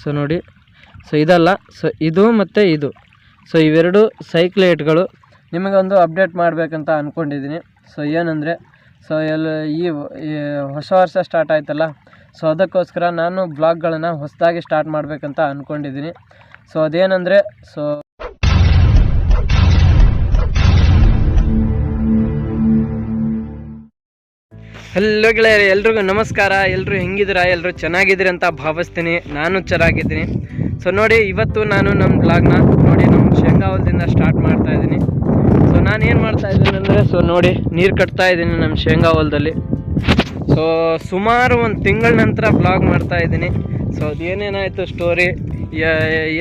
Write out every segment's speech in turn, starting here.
So ನೋಡಿ. So ಇದಲ್ಲ. So ಇದು ಮತ್ತು ಇದು. ಸೊ ಇವೆರಡು ಸೈಕ್ಲೇಟ್ಗಳು. ನಿಮಗೊಂದು ಅಪ್ಡೇಟ್ ಮಾಡಬೇಕಂತ ಅಂದ್ಕೊಂಡಿದ್ದೀನಿ ಸೊ ಏನಂದರೆ ಸೊ ಎಲ್ಲ ಈ ಹೊಸ ವರ್ಷ ಸ್ಟಾರ್ಟ್ ಆಯ್ತಲ್ಲ. ಸೊ ಅದಕ್ಕೋಸ್ಕರ ನಾನು ಬ್ಲಾಗ್ಗಳನ್ನು ಹೊಸದಾಗಿ ಸ್ಟಾರ್ಟ್ ಮಾಡಬೇಕಂತ ಅಂದ್ಕೊಂಡಿದ್ದೀನಿ ಸೊ ಅದೇನೆಂದರೆ ಸೊ ಹಲೋ ಗೆಳೆಯರೆ, ಎಲ್ರಿಗೂ ನಮಸ್ಕಾರ. ಎಲ್ಲರೂ ಹೆಂಗಿದ್ದೀರಾ? ಎಲ್ಲರೂ ಚೆನ್ನಾಗಿದ್ದೀರಿ ಅಂತ ಭಾವಿಸ್ತೀನಿ. ನಾನು ಚೆನ್ನಾಗಿದ್ದೀನಿ. ಸೊ ನೋಡಿ, ಇವತ್ತು ನಾನು ನಮ್ಮ ಬ್ಲಾಗ್ನ ನೋಡಿ ನಮ್ಮ ಶೇಂಗಾ ಹೊಲದಿಂದ ಸ್ಟಾರ್ಟ್ ಮಾಡ್ತಾ ಇದ್ದೀನಿ. ಸೊ ನಾನು ಏನು ಮಾಡ್ತಾ ಇದ್ದೀನಿ ಅಂದರೆ ಸೊ ನೋಡಿ, ನೀರು ಕಟ್ತಾ ಇದ್ದೀನಿ ನಮ್ಮ ಶೇಂಗಾ ಹೊಲದಲ್ಲಿ. ಸೊ ಸುಮಾರು ಒಂದು ತಿಂಗಳ ನಂತರ ಬ್ಲಾಗ್ ಮಾಡ್ತಾ ಇದ್ದೀನಿ. ಸೊ ಅದೇನೇನಾಯಿತು ಸ್ಟೋರಿ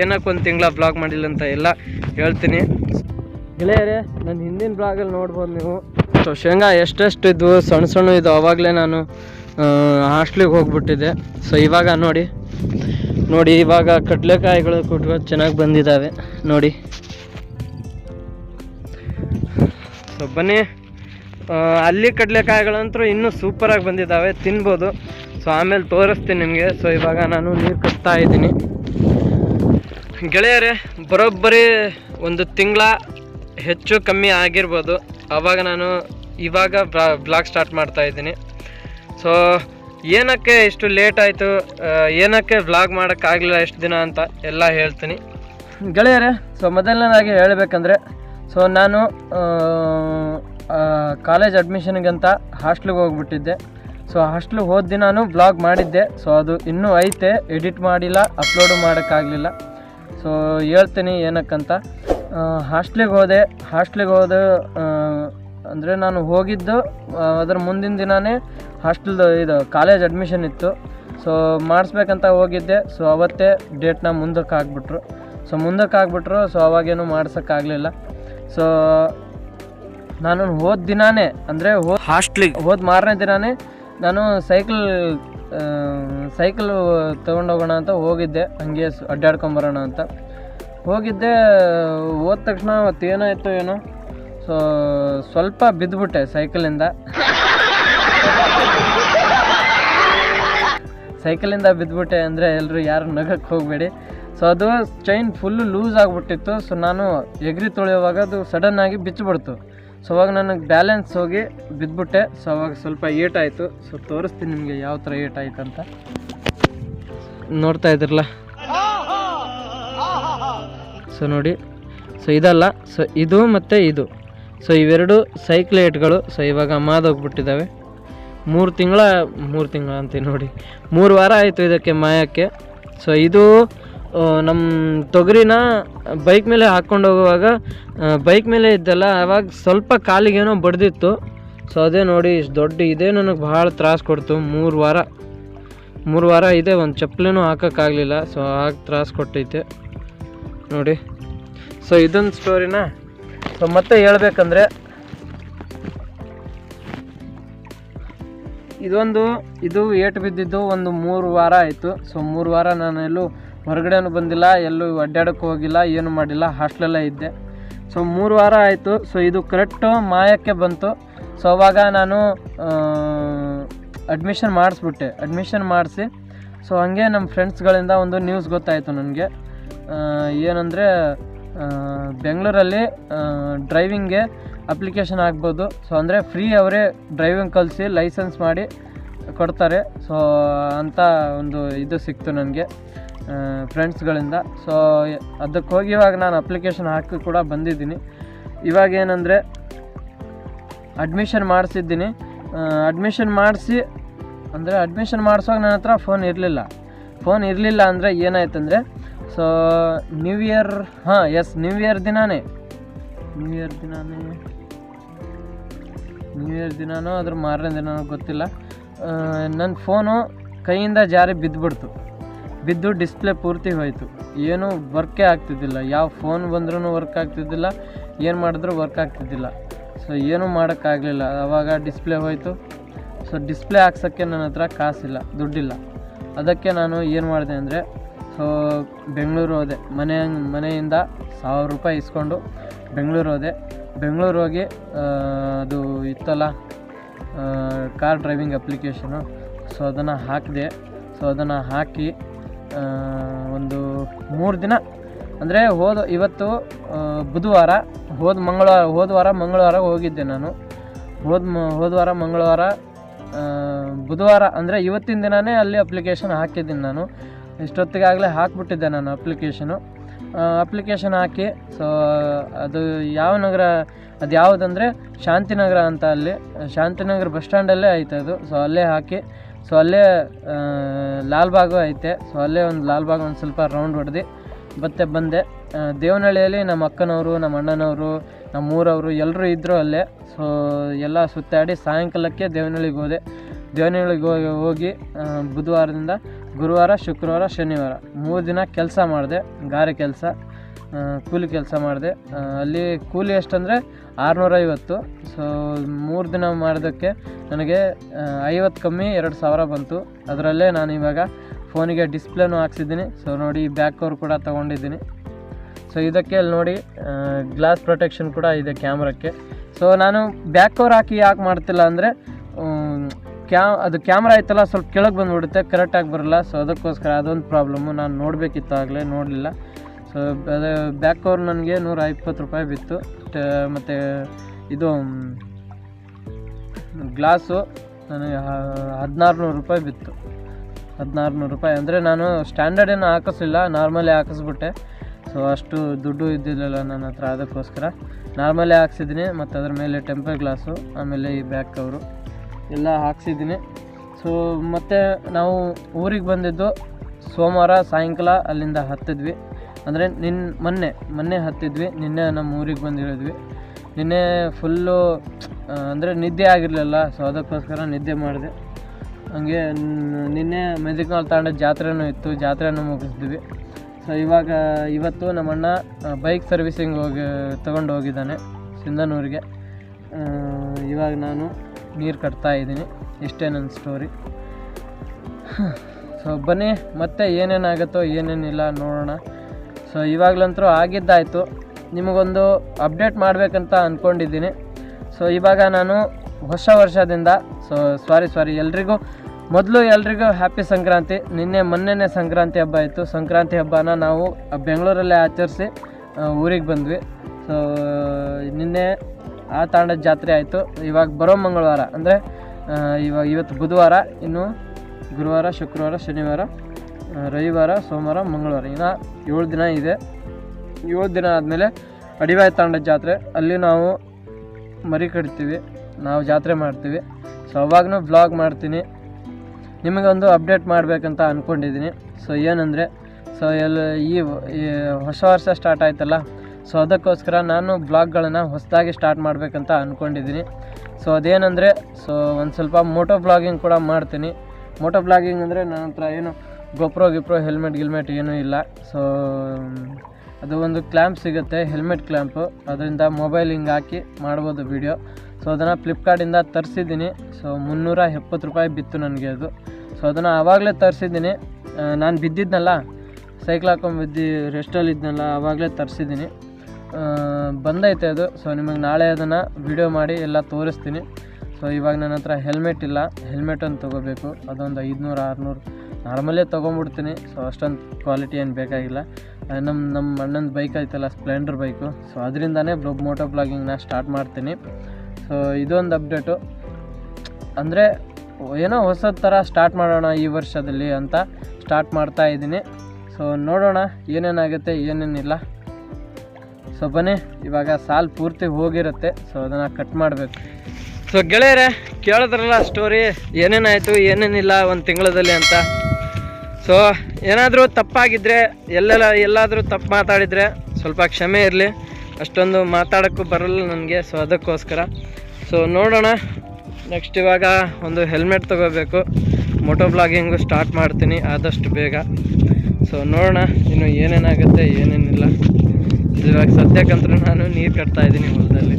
ಏನಕ್ಕೆ ಒಂದು ತಿಂಗಳ ಬ್ಲಾಗ್ ಮಾಡಿಲ್ಲ ಅಂತ ಎಲ್ಲ ಹೇಳ್ತೀನಿ. ಗೆಳೆಯರೇ ನನ್ನ ಹಿಂದಿನ ಬ್ಲಾಗಲ್ಲಿ ನೋಡ್ಬೋದು ನೀವು. ಸೊ ಶೇಂಗಾ ಎಷ್ಟೆಷ್ಟು ಇದ್ವು? ಸಣ್ಣ ಸಣ್ಣ ಇದು ಅವಾಗಲೇ ನಾನು ಹಾಸ್ಟ್ಲಿಗೆ ಹೋಗ್ಬಿಟ್ಟಿದ್ದೆ. ಸೊ ಇವಾಗ ನೋಡಿ ನೋಡಿ, ಇವಾಗ ಕಡಲೆಕಾಯಿಗಳು ಕುಟ್ಕೊಂಡು ಚೆನ್ನಾಗಿ ಬಂದಿದ್ದಾವೆ ನೋಡಿ. ಸೊ ಬನ್ನಿ. ಅಲ್ಲಿ ಕಡಲೆಕಾಯಿಗಳಂತೂ ಇನ್ನೂ ಸೂಪರಾಗಿ ಬಂದಿದ್ದಾವೆ ತಿನ್ಬೋದು. ಸೊ ಆಮೇಲೆ ತೋರಿಸ್ತೀನಿ ನಿಮಗೆ. ಸೊ ಇವಾಗ ನಾನು ನೀರು ಕಟ್ತಾ ಇದ್ದೀನಿ. ಗೆಳೆಯರೇ, ಬರೋಬ್ಬರಿ ಒಂದು ತಿಂಗಳ ಹೆಚ್ಚು ಕಮ್ಮಿ ಆಗಿರ್ಬೋದು. ಆವಾಗ ನಾನು ಇವಾಗ ಬ್ಲಾಗ್ ಸ್ಟಾರ್ಟ್ ಮಾಡ್ತಾ ಇದ್ದೀನಿ. ಸೊ ಏನಕ್ಕೆ ಇಷ್ಟು ಲೇಟ್ ಆಯಿತು ಏನಕ್ಕೆ ಬ್ಲಾಗ್ ಮಾಡೋಕ್ಕಾಗಲಿಲ್ಲ ಎಷ್ಟು ದಿನ ಅಂತ ಎಲ್ಲ ಹೇಳ್ತೀನಿ. ಗೆಳೆಯರೇ ಸೊ ಮೊದಲನೇದಾಗಿ ಹೇಳಬೇಕಂದ್ರೆ ಸೊ ನಾನು ಕಾಲೇಜ್ ಅಡ್ಮಿಷನ್ಗಂತ ಹಾಸ್ಟ್ಲಿಗೆ ಹೋಗ್ಬಿಟ್ಟಿದ್ದೆ. ಸೊ ಹಾಸ್ಟ್ಲಿಗೆ ಹೋದ ದಿನಾನು ಬ್ಲಾಗ್ ಮಾಡಿದ್ದೆ. ಸೊ ಅದು ಇನ್ನೂ ಐತೆ ಎಡಿಟ್ ಮಾಡಿಲ್ಲ ಅಪ್ಲೋಡು ಮಾಡೋಕ್ಕಾಗಲಿಲ್ಲ ಸೊ ಹೇಳ್ತೀನಿ ಏನಕ್ಕಂತ. ಹಾಸ್ಟ್ಲಿಗೆ ಹೋದೆ ಹಾಸ್ಟ್ಲಿಗೆ ಹೋದ ಅಂದರೆ ನಾನು ಹೋಗಿದ್ದು ಅದರ ಮುಂದಿನ ದಿನವೇ ಹಾಸ್ಟೆಲ್ದು ಇದು ಕಾಲೇಜ್ ಅಡ್ಮಿಷನ್ ಇತ್ತು. ಸೊ ಮಾಡಿಸ್ಬೇಕಂತ ಹೋಗಿದ್ದೆ. ಸೊ ಅವತ್ತೇ ಡೇಟ್ನ ಮುಂದಕ್ಕೆ ಹಾಕ್ಬಿಟ್ರು. ಸೊ ಮುಂದಕ್ಕೆ ಹಾಕ್ಬಿಟ್ರು. ಸೊ ಅವಾಗೇನು ಮಾಡ್ಸೋಕ್ಕಾಗಲಿಲ್ಲ ಸೊ ನಾನು ಹೋದ ದಿನಾನೇ ಅಂದರೆ ಹೋದ ಹಾಸ್ಟ್ಲಿಗೆ ಹೋದ ಮಾರನೇ ದಿನಾನೇ ನಾನು ಸೈಕಲ್ ಸೈಕಲ್ ತೊಗೊಂಡೋಗೋಣ ಅಂತ ಹೋಗಿದ್ದೆ. ಹಂಗೆ ಅಡ್ಡಾಡ್ಕೊಂಬರೋಣ ಅಂತ. ಹೋಗಿದ್ದೆ ಹೋದ ತಕ್ಷಣ ಅವತ್ತು ಏನಾಯಿತು ಏನೋ ಸೊ, ಸ್ವಲ್ಪ ಬಿದ್ದುಬಿಟ್ಟೆ ಸೈಕಲಿಂದ. ಸೈಕಲಿಂದ ಬಿದ್ದುಬಿಟ್ಟೆ ಅಂದರೆ ಎಲ್ಲರೂ ಯಾರು ನಗಕ್ಕೆ ಹೋಗಬೇಡಿ. ಸೊ, ಅದು ಚೈನ್ ಫುಲ್ಲು ಲೂಸ್ ಆಗಿಬಿಟ್ಟಿತ್ತು. ಸೊ, ನಾನು ಎಗ್ರಿ ತೊಳೆಯುವಾಗ ಅದು ಸಡನ್ನಾಗಿ ಬಿಚ್ಚಿಬಿಡ್ತು. ಸೊ, ಅವಾಗ ನನಗೆ ಬ್ಯಾಲೆನ್ಸ್ ಹೋಗಿ ಬಿದ್ದುಬಿಟ್ಟೆ ಸೊ, ಅವಾಗ ಸ್ವಲ್ಪ ಏಟಾಯಿತು ಸೊ, ತೋರಿಸ್ತೀನಿ ನಿಮಗೆ ಯಾವ ಥರ ಏಟಾಯ್ತು ಅಂತ. ನೋಡ್ತಾ ಇದ್ರಲ್ಲ ಸೊ, ನೋಡಿ. ಸೊ, ಇದಲ್ಲ. ಸೊ, ಇದು ಮತ್ತು ಇದು. ಸೊ ಇವೆರಡು ಸೈಕ್ಲೇಟ್ಗಳು ಸೊ ಇವಾಗ ಮಾದೋಗ್ಬಿಟ್ಟಿದ್ದಾವೆ ಮೂರು ತಿಂಗಳ ಮೂರು ತಿಂಗಳ ಅಂತೀನಿ ನೋಡಿ. ಮೂರು ವಾರ ಆಯಿತು ಇದಕ್ಕೆ ಮಾಯಕ್ಕೆ. ಸೊ ಇದು ನಮ್ಮ ತೊಗರಿನ ಬೈಕ್ ಮೇಲೆ ಹಾಕ್ಕೊಂಡು ಹೋಗುವಾಗ ಬೈಕ್ ಮೇಲೆ ಇದ್ದಲ್ಲ ಆವಾಗ ಸ್ವಲ್ಪ ಕಾಲಿಗೇನೋ ಬಡ್ದಿತ್ತು. ಸೊ ಅದೇ ನೋಡಿ, ಇಷ್ಟು ದೊಡ್ಡ ಇದೇ, ನನಗೆ ಭಾಳ ತ್ರಾಸು ಕೊಡ್ತು. ಮೂರು ವಾರ ಮೂರು ವಾರ ಇದೆ, ಒಂದು ಚಪ್ಪಲಿನೂ ಹಾಕೋಕ್ಕಾಗಲಿಲ್ಲ. ಸೊ ಆಗ ತ್ರಾಸು ಕೊಟ್ಟೈತೆ. ನೋಡಿ. ಸೊ ಇದೊಂದು ಸ್ಟೋರಿನ ಸೊ ಮತ್ತೆ ಹೇಳ್ಬೇಕಂದ್ರೆ ಇದೊಂದು, ಇದು ಏಟು ಬಿದ್ದಿದ್ದು ಒಂದು ಮೂರು ವಾರ ಆಯಿತು. ಸೊ ಮೂರು ವಾರ ನಾನು ಎಲ್ಲೂ ಹೊರಗಡೆನೂ ಬಂದಿಲ್ಲ, ಎಲ್ಲೂ ಅಡ್ಡಾಡಕ್ಕೆ ಹೋಗಿಲ್ಲ, ಏನು ಮಾಡಿಲ್ಲ, ಹಾಸ್ಟ್ಲೆಲ್ಲ ಇದ್ದೆ. ಸೊ ಮೂರು ವಾರ ಆಯಿತು. ಸೊ ಇದು ಕರೆಕ್ಟು ಮಾಯಕ್ಕೆ ಬಂತು. ಸೊ ಅವಾಗ ನಾನು ಅಡ್ಮಿಷನ್ ಮಾಡಿಸ್ಬಿಟ್ಟೆ. ಅಡ್ಮಿಷನ್ ಮಾಡಿಸಿ, ಸೊ ಹಂಗೆ ನಮ್ಮ ಫ್ರೆಂಡ್ಸ್ಗಳಿಂದ ಒಂದು ನ್ಯೂಸ್ ಗೊತ್ತಾಯಿತು ನನಗೆ. ಏನಂದರೆ ಬೆಂಗಳೂರಲ್ಲಿ ಡ್ರೈವಿಂಗ್ಗೆ ಅಪ್ಲಿಕೇಶನ್ ಹಾಕ್ಬೋದು ಸೊ ಅಂದರೆ ಫ್ರೀ ಅವರೇ ಡ್ರೈವಿಂಗ್ ಕಲಿಸಿ ಲೈಸೆನ್ಸ್ ಮಾಡಿ ಕೊಡ್ತಾರೆ. ಸೊ ಅಂತ ಒಂದು ಇದು ಸಿಕ್ತು ನನಗೆ ಫ್ರೆಂಡ್ಸ್ಗಳಿಂದ ಸೊ ಅದಕ್ಕೆ ಹೋಗಿ ಇವಾಗ ನಾನು ಅಪ್ಲಿಕೇಶನ್ ಹಾಕಿ ಕೂಡ ಬಂದಿದ್ದೀನಿ. ಇವಾಗ ಏನಂದರೆ ಅಡ್ಮಿಷನ್ ಮಾಡಿಸಿದ್ದೀನಿ. ಅಡ್ಮಿಷನ್ ಮಾಡಿಸಿ, ಅಂದರೆ ಅಡ್ಮಿಷನ್ ಮಾಡಿಸುವಾಗ ನನ್ನ ಹತ್ರ ಫೋನ್ ಇರಲಿಲ್ಲ. ಫೋನ್ ಇರಲಿಲ್ಲ ಅಂದರೆ ಏನಾಯ್ತಂದರೆ ಸೊ ನ್ಯೂ ಇಯರ್ ಹಾಂ ಎಸ್ ನ್ಯೂ ಇಯರ್ ದಿನಾನೇ. ನ್ಯೂ ಇಯರ್ ದಿನಾನೇ. ನ್ಯೂ ಇಯರ್ ದಿನಾನೋ, ಅದ್ರ ಮಾರನೇ ದಿನಾನೋ ಗೊತ್ತಿಲ್ಲ. ನನ್ನ ಫೋನು ಕೈಯಿಂದ ಜಾರಿ ಬಿದ್ದುಬಿಡ್ತು ಬಿದ್ದು ಡಿಸ್ಪ್ಲೇ ಪೂರ್ತಿ ಹೋಯಿತು. ಏನೂ ವರ್ಕೇ ಆಗ್ತಿದ್ದಿಲ್ಲ. ಯಾವ ಫೋನ್ ಬಂದ್ರೂ ವರ್ಕ್ ಆಗ್ತಿದ್ದಿಲ್ಲ. ಏನು ಮಾಡಿದ್ರೂ ವರ್ಕ್ ಆಗ್ತಿದ್ದಿಲ್ಲ. ಸೊ ಏನೂ ಮಾಡೋಕ್ಕಾಗಲಿಲ್ಲ. ಆವಾಗ ಡಿಸ್ಪ್ಲೇ ಹೋಯಿತು. ಸೊ ಡಿಸ್ಪ್ಲೇ ಹಾಕ್ಸೋಕ್ಕೆ ನನ್ನ ಹತ್ರ ಕಾಸಿಲ್ಲ. ದುಡ್ಡಿಲ್ಲ. ಅದಕ್ಕೆ ನಾನು ಏನು ಮಾಡಿದೆ ಅಂದರೆ ಸೊ ಬೆಂಗಳೂರು ಹೋದೆ. ಮನೆ, ಮನೆಯಿಂದ ಸಾವಿರ ರೂಪಾಯಿ ಇಸ್ಕೊಂಡು ಬೆಂಗಳೂರು ಹೋದೆ. ಬೆಂಗಳೂರು ಹೋಗಿ ಅದು ಇತ್ತಲ್ಲ ಕಾರ್ ಡ್ರೈವಿಂಗ್ ಅಪ್ಲಿಕೇಶನು ಸೊ ಅದನ್ನು ಹಾಕಿದೆ. ಸೊ ಅದನ್ನು ಹಾಕಿ ಒಂದು ಮೂರು ದಿನ, ಅಂದರೆ ಹೋದ, ಇವತ್ತು ಬುಧವಾರ, ಹೋದ ಮಂಗಳವಾರ, ಹೋದ ವಾರ ಮಂಗಳವಾರ ಹೋಗಿದ್ದೆ ನಾನು. ಹೋದ ಮ, ಹೋದ ವಾರ ಮಂಗಳವಾರ ಬುಧವಾರ, ಅಂದರೆ ಇವತ್ತಿನ ದಿನವೇ ಅಲ್ಲಿ ಅಪ್ಲಿಕೇಶನ್ ಹಾಕಿದ್ದೀನಿ ನಾನು. ಇಷ್ಟೊತ್ತಿಗಾಗಲೇ ಹಾಕ್ಬಿಟ್ಟಿದ್ದೆ ನಾನು ಅಪ್ಲಿಕೇಶನು ಅಪ್ಲಿಕೇಶನ್ ಹಾಕಿ ಸೊ ಅದು ಯಾವ ನಗರ, ಅದು ಯಾವುದಂದರೆ ಶಾಂತಿನಗರ ಅಂತ ಅಲ್ಲಿ. ಶಾಂತಿನಗರ ಬಸ್ ಸ್ಟ್ಯಾಂಡಲ್ಲೇ ಐತೆ ಅದು. ಸೊ ಅಲ್ಲೇ ಹಾಕಿ ಸೊ ಅಲ್ಲೇ ಲಾಲ್ಬಾಗು ಐತೆ. ಸೊ ಅಲ್ಲೇ ಒಂದು ಲಾಲ್ಬಾಗ್ ಒಂದು ಸ್ವಲ್ಪ ರೌಂಡ್ ಹೊಡೆದು. ಮತ್ತೆ ಬಂದೆ. ದೇವನಹಳ್ಳಿಯಲ್ಲಿ ನಮ್ಮ ಅಕ್ಕನವರು, ನಮ್ಮ ಅಣ್ಣನವರು, ನಮ್ಮ ಊರವರು ಎಲ್ಲರೂ ಇದ್ದರು ಅಲ್ಲೇ. ಸೊ ಎಲ್ಲ ಸುತ್ತಾಡಿ ಸಾಯಂಕಾಲಕ್ಕೆ ದೇವನಹಳ್ಳಿಗೆ ಹೋದೆ. ದೇವನಹಳ್ಳಿಗೆ ಹೋಗಿ ಬುಧವಾರದಿಂದ ಗುರುವಾರ, ಶುಕ್ರವಾರ, ಶನಿವಾರ. ಮೂರು ದಿನ ಕೆಲಸ ಮಾಡಿದೆ, ಗಾರೆ ಕೆಲಸ ಕೂಲಿ ಕೆಲಸ ಮಾಡಿದೆ. ಅಲ್ಲಿ ಕೂಲಿ ಎಷ್ಟಂದರೆ ಆರುನೂರೈವತ್ತು. ಸೊ ಮೂರು ದಿನ ಮಾಡಿದ್ದಕ್ಕೆ ನನಗೆ ಐವತ್ತು ಕಮ್ಮಿ ಎರಡು ಸಾವಿರ ಬಂತು. ಅದರಲ್ಲೇ ನಾನು ಇವಾಗ ಫೋನಿಗೆ ಡಿಸ್ಪ್ಲೇನೂ ಹಾಕ್ಸಿದ್ದೀನಿ. ಸೊ ನೋಡಿ, ಬ್ಯಾಕ್ ಕವರ್ ಕೂಡ ತೊಗೊಂಡಿದ್ದೀನಿ. ಸೊ ಇದಕ್ಕೆ ಅಲ್ಲಿ ನೋಡಿ ಗ್ಲಾಸ್ ಪ್ರೊಟೆಕ್ಷನ್ ಕೂಡ ಇದೆ ಕ್ಯಾಮ್ರಕ್ಕೆ. ಸೊ ನಾನು ಬ್ಯಾಕ್ ಕವರ್ ಹಾಕಿ ಯಾಕೆ ಮಾಡ್ತಿಲ್ಲ ಅಂದರೆ ಕ್ಯಾ, ಅದು ಕ್ಯಾಮ್ರಾ ಐತಲ್ಲ ಸ್ವಲ್ಪ ಕೆಳಗೆ ಬಂದುಬಿಡುತ್ತೆ ಕರೆಕ್ಟಾಗಿ ಬರಲ್ಲ. ಸೊ ಅದಕ್ಕೋಸ್ಕರ ಅದೊಂದು ಪ್ರಾಬ್ಲಮ್ಮು ನಾನು ನೋಡಬೇಕಿತ್ತು ಆಗಲೇ ನೋಡಲಿಲ್ಲ. ಸೊ ಅದು ಬ್ಯಾಕ್ ಕವರ್ ನನಗೆ ನೂರ ಇಪ್ಪತ್ತು ರೂಪಾಯಿ ಬಿತ್ತು. ಮತ್ತು ಇದು ಗ್ಲಾಸು ನನಗೆ ಹದಿನಾರು ನೂರು ರೂಪಾಯಿ ಬಿತ್ತು. ಹದಿನಾರು ನೂರು ರೂಪಾಯಿ. ಅಂದರೆ ನಾನು ಸ್ಟ್ಯಾಂಡರ್ಡ್ ಏನು ಹಾಕಿಸ್ಲಿಲ್ಲ ನಾರ್ಮಲಿ ಹಾಕಿಸ್ಬಿಟ್ಟೆ. ಸೊ ಅಷ್ಟು ದುಡ್ಡು ಇದ್ದಿರಲಿಲ್ಲ ನನ್ನ ಹತ್ರ. ಅದಕ್ಕೋಸ್ಕರ ನಾರ್ಮಲಿ ಹಾಕ್ಸಿದ್ದೀನಿ. ಮತ್ತು ಅದ್ರ ಮೇಲೆ ಟೆಂಪರ್ ಗ್ಲಾಸು ಆಮೇಲೆ ಈ ಬ್ಯಾಕ್ ಕವರು ಎಲ್ಲ ಹಾಕ್ಸಿದ್ದೀನಿ. ಸೊ ಮತ್ತು ನಾವು ಊರಿಗೆ ಬಂದಿದ್ದು ಸೋಮವಾರ ಸಾಯಂಕಾಲ ಅಲ್ಲಿಂದ ಹತ್ತಿದ್ವಿ. ಅಂದರೆ ನಿನ್ನ ಮೊನ್ನೆ ಮೊನ್ನೆ ಹತ್ತಿದ್ವಿ. ನಿನ್ನೆ ನಮ್ಮ ಊರಿಗೆ ಬಂದಿರೋದ್ವಿ. ನಿನ್ನೆ ಫುಲ್ಲು ಅಂದರೆ ನಿದ್ದೆ ಆಗಿರಲಿಲ್ಲ. ಸೊ ಅದಕ್ಕೋಸ್ಕರ ನಿದ್ದೆ ಮಾಡಿದೆ. ಹಂಗೆ ನಿನ್ನೆ ಮೆದಿಕಲ್ ತಾಂಡ ಜಾತ್ರೆನೂ ಇತ್ತು. ಜಾತ್ರೆನೂ ಮುಗಿಸಿದ್ವಿ. ಸೊ ಇವಾಗ ಇವತ್ತು ನಮ್ಮಣ್ಣ ಬೈಕ್ ಸರ್ವಿಸಿಂಗ್ ಹೋಗಿ, ತೊಗೊಂಡು ಹೋಗಿದ್ದಾನೆ ಸಿಂಧನೂರಿಗೆ. ಇವಾಗ ನಾನು ನೀರು ಕಟ್ತಾ ಇದ್ದೀನಿ. ಇಷ್ಟೇ ನನ್ನ ಸ್ಟೋರಿ ಸೊ ಬನ್ನಿ, ಮತ್ತೆ ಏನೇನಾಗುತ್ತೋ ಏನೇನಿಲ್ಲ ನೋಡೋಣ. ಸೊ ಇವಾಗಲಂತೂ ಆಗಿದ್ದಾಯಿತು. ನಿಮಗೊಂದು ಅಪ್ಡೇಟ್ ಮಾಡಬೇಕಂತ ಅಂದ್ಕೊಂಡಿದ್ದೀನಿ ಸೊ ಇವಾಗ ನಾನು ಹೊಸ ವರ್ಷದಿಂದ ಸೊ ಸಾರಿ ಸಾರಿ ಎಲ್ರಿಗೂ, ಮೊದಲು ಎಲ್ರಿಗೂ ಹ್ಯಾಪಿ ಸಂಕ್ರಾಂತಿ, ನಿನ್ನೆ ಮೊನ್ನೆನೇ ಸಂಕ್ರಾಂತಿ ಹಬ್ಬ ಇತ್ತು. ಸಂಕ್ರಾಂತಿ ಹಬ್ಬನ ನಾವು ಬೆಂಗಳೂರಲ್ಲೇ ಆಚರಿಸಿ ಊರಿಗೆ ಬಂದ್ವಿ. ಸೊ ನಿನ್ನೆ ಆ ತಾಂಡದ ಜಾತ್ರೆ ಆಯಿತು. ಇವಾಗ ಬರೋ ಮಂಗಳವಾರ, ಅಂದರೆ ಇವಾಗ ಇವತ್ತು ಬುಧವಾರ, ಇನ್ನು ಗುರುವಾರ, ಶುಕ್ರವಾರ, ಶನಿವಾರ ರವಿವಾರ, ಸೋಮವಾರ, ಮಂಗಳವಾರ. ಇನ್ನು ಏಳು ದಿನ ಇದೆ. ಏಳು ದಿನ ಆದಮೇಲೆ ಅಡಿವಾಯ ತಾಂಡದ ಜಾತ್ರೆ. ಅಲ್ಲಿ ನಾವು ಮರಿ ಕಟ್ತೀವಿ. ನಾವು ಜಾತ್ರೆ ಮಾಡ್ತೀವಿ. ಸೊ ಅವಾಗೂ ಬ್ಲಾಗ್ ಮಾಡ್ತೀನಿ. ನಿಮಗೊಂದು ಅಪ್ಡೇಟ್ ಮಾಡಬೇಕಂತ ಅಂದ್ಕೊಂಡಿದ್ದೀನಿ ಸೊ ಏನಂದರೆ ಸೊ ಎಲ್ಲ ಈ ಈ ಹೊಸ ವರ್ಷ ಸ್ಟಾರ್ಟ್ ಆಯ್ತಲ್ಲ? ಸೊ ಅದಕ್ಕೋಸ್ಕರ ನಾನು ಬ್ಲಾಗ್ಗಳನ್ನು ಹೊಸದಾಗಿ ಸ್ಟಾರ್ಟ್ ಮಾಡಬೇಕಂತ ಅಂದ್ಕೊಂಡಿದ್ದೀನಿ ಸೊ ಅದೇನೆಂದರೆ ಸೊ ಒಂದು ಸ್ವಲ್ಪ ಮೋಟೋ ಬ್ಲಾಗಿಂಗ್ ಕೂಡ ಮಾಡ್ತೀನಿ. ಮೋಟೋ ಬ್ಲಾಗಿಂಗ್ ಅಂದರೆ ನನ್ನ ಹತ್ರ ಏನು ಗೊಪ್ರೋ ಗಿಪ್ರೋ ಹೆಲ್ಮೆಟ್ ಗಿಲ್ಮೆಟ್ ಏನೂ ಇಲ್ಲ. ಸೊ ಅದು ಒಂದು ಕ್ಲ್ಯಾಂಪ್ ಸಿಗುತ್ತೆ ಹೆಲ್ಮೆಟ್ ಕ್ಲ್ಯಾಂಪು ಅದರಿಂದ ಮೊಬೈಲ್ ಹಿಂಗೆ ಹಾಕಿ ಮಾಡ್ಬೋದು ವಿಡಿಯೋ ಸೊ ಅದನ್ನು ಫ್ಲಿಪ್ಕಾರ್ಟಿಂದ ತರಿಸಿದ್ದೀನಿ. ಸೊ ಮುನ್ನೂರ ಎಪ್ಪತ್ತು ರೂಪಾಯಿ ಬಿತ್ತು ನನಗೆ ಅದು. ಸೊ ಅದನ್ನು ಆವಾಗಲೇ ತರಿಸಿದ್ದೀನಿ. ನಾನು ಬಿದ್ದಿದ್ನಲ್ಲ ಸೈಕ್ಲ್ ಹಾಕೊಂಡು ಬಿದ್ದು ರೆಸ್ಟಲ್ಲಿ ಇದ್ನಲ್ಲ ಆವಾಗಲೇ ತರಿಸಿದ್ದೀನಿ. ಬಂದೈತೆ ಅದು. ಸೊ ನಿಮಗೆ ನಾಳೆ ಅದನ್ನು ವಿಡಿಯೋ ಮಾಡಿ ಎಲ್ಲ ತೋರಿಸ್ತೀನಿ. ಸೊ ಇವಾಗ ನನ್ನ ಹತ್ರ ಹೆಲ್ಮೆಟ್ ಇಲ್ಲ. ಹೆಲ್ಮೆಟನ್ನು ತೊಗೋಬೇಕು. ಅದೊಂದು ಐದುನೂರು, ಆರುನೂರು ನಾರ್ಮಲೇ ತೊಗೊಂಬಿಡ್ತೀನಿ ಸೊ ಅಷ್ಟೊಂದು ಕ್ವಾಲಿಟಿ ಏನು ಬೇಕಾಗಿಲ್ಲ. ನಮ್ಮ ನಮ್ಮ ಅಣ್ಣನ ಬೈಕ್ ಐತಲ್ಲ ಸ್ಪ್ಲೆಂಡರ್ ಬೈಕು ಸೊ ಅದರಿಂದನೇ ಬ್ಲೊ ಮೋಟೋ ಬ್ಲಾಗಿಂಗ್ನ ಸ್ಟಾರ್ಟ್ ಮಾಡ್ತೀನಿ. ಸೊ ಇದೊಂದು ಅಪ್ಡೇಟು ಅಂದರೆ, ಏನೋ ಹೊಸ ಥರ ಸ್ಟಾರ್ಟ್ ಮಾಡೋಣ ಈ ವರ್ಷದಲ್ಲಿ ಅಂತ ಸ್ಟಾರ್ಟ್ ಮಾಡ್ತಾ ಇದ್ದೀನಿ ಸೊ ನೋಡೋಣ ಏನೇನಾಗುತ್ತೆ, ಏನೇನಿಲ್ಲ. ಸೊ ಬನ್ನಿ, ಇವಾಗ ಸಾಲ್ ಪೂರ್ತಿ ಹೋಗಿರುತ್ತೆ. ಸೊ ಅದನ್ನು ಕಟ್ ಮಾಡಬೇಕು. ಸೊ ಗೆಳೆಯರೆ, ಕೇಳಿದ್ರಲ್ಲ ಸ್ಟೋರಿ ಏನೇನಾಯಿತು, ಏನೇನಿಲ್ಲ ಒಂದು ತಿಂಗಳಲ್ಲಿ ಅಂತ. ಸೊ ಏನಾದರೂ ತಪ್ಪಾಗಿದ್ದರೆ ಎಲ್ಲೆಲ್ಲ, ಎಲ್ಲಾದರೂ ತಪ್ಪು ಮಾತಾಡಿದರೆ ಸ್ವಲ್ಪ ಕ್ಷಮೆ ಇರಲಿ. ಅಷ್ಟೊಂದು ಮಾತಾಡೋಕ್ಕೂ ಬರಲ್ಲ ನನಗೆ, ಸೊ ಅದಕ್ಕೋಸ್ಕರ. ಸೊ ನೋಡೋಣ ನೆಕ್ಸ್ಟ್ ಇವಾಗ ಒಂದು ಹೆಲ್ಮೆಟ್ ತೊಗೋಬೇಕು. ಮೋಟೋ ಬ್ಲಾಗಿಂಗು ಸ್ಟಾರ್ಟ್ ಮಾಡ್ತೀನಿ, ಆದಷ್ಟು ಬೇಗ. ಸೊ ನೋಡೋಣ, ಇನ್ನು ಏನೇನಾಗುತ್ತೆ, ಏನೇನಿಲ್ಲ. ಇವಾಗ ಸದ್ಯಕ್ಕಂತೂ ನಾನು ನೀರು ಕಟ್ತಾ ಇದ್ದೀನಿ ಹೊಲದಲ್ಲಿ.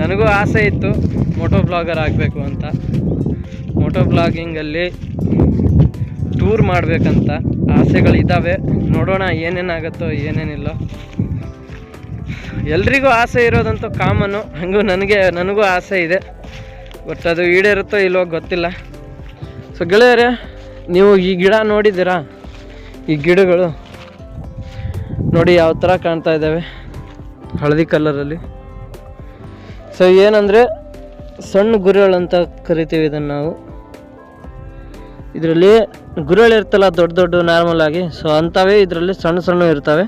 ನನಗೂ ಆಸೆ ಇತ್ತು ಮೋಟೋ ಬ್ಲಾಗರ್ ಆಗಬೇಕು ಅಂತ. ಮೋಟೋ ಬ್ಲಾಗಿಂಗಲ್ಲಿ ಟೂರ್ ಮಾಡಬೇಕಂತ ಆಸೆಗಳಿದ್ದಾವೆ ನೋಡೋಣ ಏನೇನಾಗುತ್ತೋ ಏನೇನಿಲ್ಲ. ಎಲ್ರಿಗೂ ಆಸೆ ಇರೋದಂತೂ ಕಾಮನ್ನು ಹಂಗೂ ನನಗೆ, ನನಗೂ ಆಸೆ ಇದೆ. ಬಟ್ ಅದು ಈಡೇರುತ್ತೋ ಇಲ್ವೋ ಗೊತ್ತಿಲ್ಲ. ಸೊ ಗೆಳೆಯರೇ, ನೀವು ಈ ಗಿಡ ನೋಡಿದ್ದೀರಾ? ಈ ಗಿಡಗಳು ನೋಡಿ ಯಾವ ಥರ ಕಾಣ್ತಾ ಇದ್ದಾವೆ. ಹಳದಿ ಕಲರಲ್ಲಿ ಸೊ ಏನಂದರೆ ಸಣ್ಣ ಗುರಿಗಳು ಅಂತ ಕರಿತೀವಿ ಇದನ್ನು ನಾವು. ಇದರಲ್ಲಿ ಗುರಿಗಳು ಇರ್ತಲ್ಲ, ದೊಡ್ಡ ದೊಡ್ಡ ನಾರ್ಮಲ್ ಆಗಿ. ಸೊ ಅಂಥವೇ ಇದರಲ್ಲಿ ಸಣ್ಣ ಸಣ್ಣ ಇರ್ತವೆ.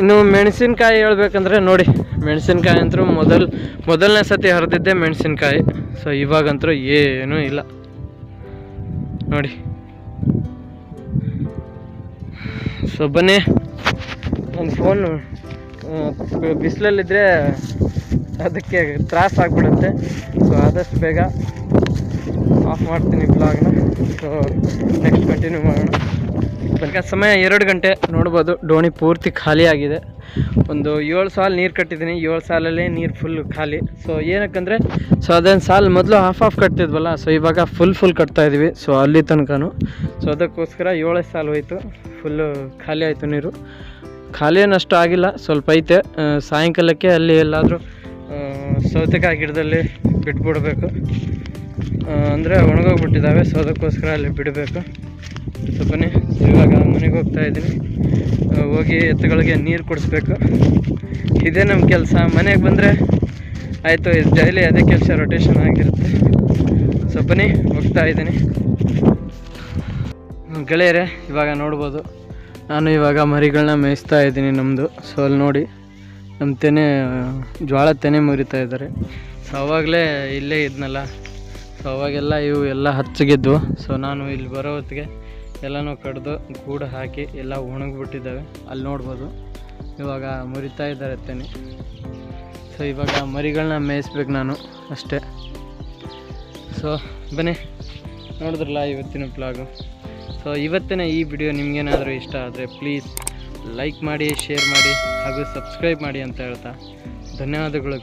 ಇನ್ನು ಮೆಣಸಿನ್ಕಾಯಿ ಹೇಳ್ಬೇಕಂದ್ರೆ ನೋಡಿ, ಮೆಣಸಿನ್ಕಾಯಿ ಅಂತೂ ಮೊದಲು, ಮೊದಲನೇ ಸತಿ ಹರಿದಿದ್ದೆ ಮೆಣಸಿನ್ಕಾಯಿ. ಸೊ ಇವಾಗಂತೂ ಏನೂ ಇಲ್ಲ. ನೋಡಿ. ಸೊ ಬನ್ನಿ. ನನ್ನ ಫೋನು ಬಿಸಿಲಲ್ಲಿದ್ದರೆ ಅದಕ್ಕೆ ತ್ರಾಸ ಆಗ್ಬಿಡುತ್ತೆ. ಸೊ ಆದಷ್ಟು ಬೇಗ ಆಫ್ ಮಾಡ್ತೀನಿ ಬ್ಲಾಗ್ನ ಸೊ ನೆಕ್ಸ್ಟ್ ಕಂಟಿನ್ಯೂ ಮಾಡೋಣ. ಬಳಿಕ ಸಮಯ ಎರಡು ಗಂಟೆ ನೋಡ್ಬೋದು. ಡೋಣಿ ಪೂರ್ತಿ ಖಾಲಿಯಾಗಿದೆ. ಒಂದು ಏಳು ಸಾಲು ನೀರು ಕಟ್ಟಿದ್ದೀನಿ. ಏಳು ಸಾಲಲ್ಲಿ ನೀರು ಫುಲ್ ಖಾಲಿ. ಸೊ ಏನಕ್ಕಂದರೆ ಸೊ ಅದೇನು ಸಾಲು ಮೊದಲು ಹಾಫ್ ಆಫ್ ಕಟ್ತಿದ್ವಲ್ಲ ಸೊ ಇವಾಗ ಫುಲ್ ಫುಲ್ ಕಟ್ತಾ ಇದೀವಿ. ಸೊ ಅಲ್ಲಿ ತನಕನೂ. ಸೊ ಅದಕ್ಕೋಸ್ಕರ ಏಳೇ ಸಾಲು ಹೋಯಿತು. ಫುಲ್ಲು ಖಾಲಿ ಆಯಿತು ನೀರು. ಖಾಲಿ ಏನಷ್ಟು ಆಗಿಲ್ಲ ಸ್ವಲ್ಪ ಐತೆ. ಸಾಯಂಕಾಲಕ್ಕೆ ಅಲ್ಲಿ ಎಲ್ಲಾದರೂ ಸೌತೆಕಾಯಿ ಗಿಡದಲ್ಲಿ ಬಿಟ್ಬಿಡ್ಬೇಕು. ಅಂದರೆ ಒಣಗೋಗ್ಬಿಟ್ಟಿದ್ದಾವೆ ಸೊ ಅದಕ್ಕೋಸ್ಕರ ಅಲ್ಲಿ ಬಿಡಬೇಕು. ಸೊ ಇವಾಗ ಮನೆಗೆ ಹೋಗ್ತಾ ಇದ್ದೀನಿ ಆ, ಹೋಗಿ ಎತ್ತುಗಳಿಗೆ ನೀರು ಕುಡಿಸ್ಬೇಕು. ಇದೇ ನಮ್ಮ ಕೆಲಸ. ಮನೆಗೆ ಬಂದರೆ ಆಯಿತು ಡೈಲಿ ಅದೇ ಕೆಲಸ ರೊಟೇಷನ್ ಆಗಿರುತ್ತೆ. ಸೊ, ಬನ್ನಿ, ಹೋಗ್ತಾ ಇದ್ದೀನಿ. ಗೆಳೆಯರೆ, ಇವಾಗ ನೋಡ್ಬೋದು. ನಾನು ಇವಾಗ ಮರಿಗಳನ್ನ ಮೇಯಿಸ್ತಾ ಇದ್ದೀನಿ ನಮ್ಮದು ಸೊ, ಅಲ್ಲಿ ನೋಡಿ ನಮ್ಮ ತೆನೆ ಜೋಳ ತೆನೆ ಮುರಿತಾ ಇದ್ದಾರೆ. ಸೊ, ಅವಾಗಲೇ ಇಲ್ಲೇ ಇದ್ನಲ್ಲ. ಸೊ, ಅವಾಗೆಲ್ಲ ಇವು ಎಲ್ಲ ಹಚ್ಚಗಿದ್ವು ಸೊ, ನಾನು ಇಲ್ಲಿ ಬರೋ ಹೊತ್ತಿಗೆ ಎಲ್ಲನೂ ಕಡ್ದು ಗೂಡು ಹಾಕಿ ಎಲ್ಲ ಒಣಗಿಬಿಟ್ಟಿದ್ದಾವೆ. ಅಲ್ಲಿ ನೋಡ್ಬೋದು. ಇವಾಗ ಮುರಿತಾ ಇದ್ದಾರೆ ತಾನೆ. ಸೊ ಇವಾಗ ಮರಿಗಳನ್ನ ಮೇಯಿಸ್ಬೇಕು ನಾನು ಅಷ್ಟೇ. ಸೊ ಬನ್ನಿ. ನೋಡಿದ್ರಲ್ಲ ಇವತ್ತಿನ ಪ್ಲಾಗು ಸೊ ಇವತ್ತಿನ ಈ ವಿಡಿಯೋ ನಿಮಗೇನಾದರೂ ಇಷ್ಟ ಆದರೆ ಪ್ಲೀಸ್ ಲೈಕ್ ಮಾಡಿ ಶೇರ್ ಮಾಡಿ ಹಾಗೂ ಸಬ್ಸ್ಕ್ರೈಬ್ ಮಾಡಿ ಅಂತ ಹೇಳ್ತಾ ಧನ್ಯವಾದಗಳು.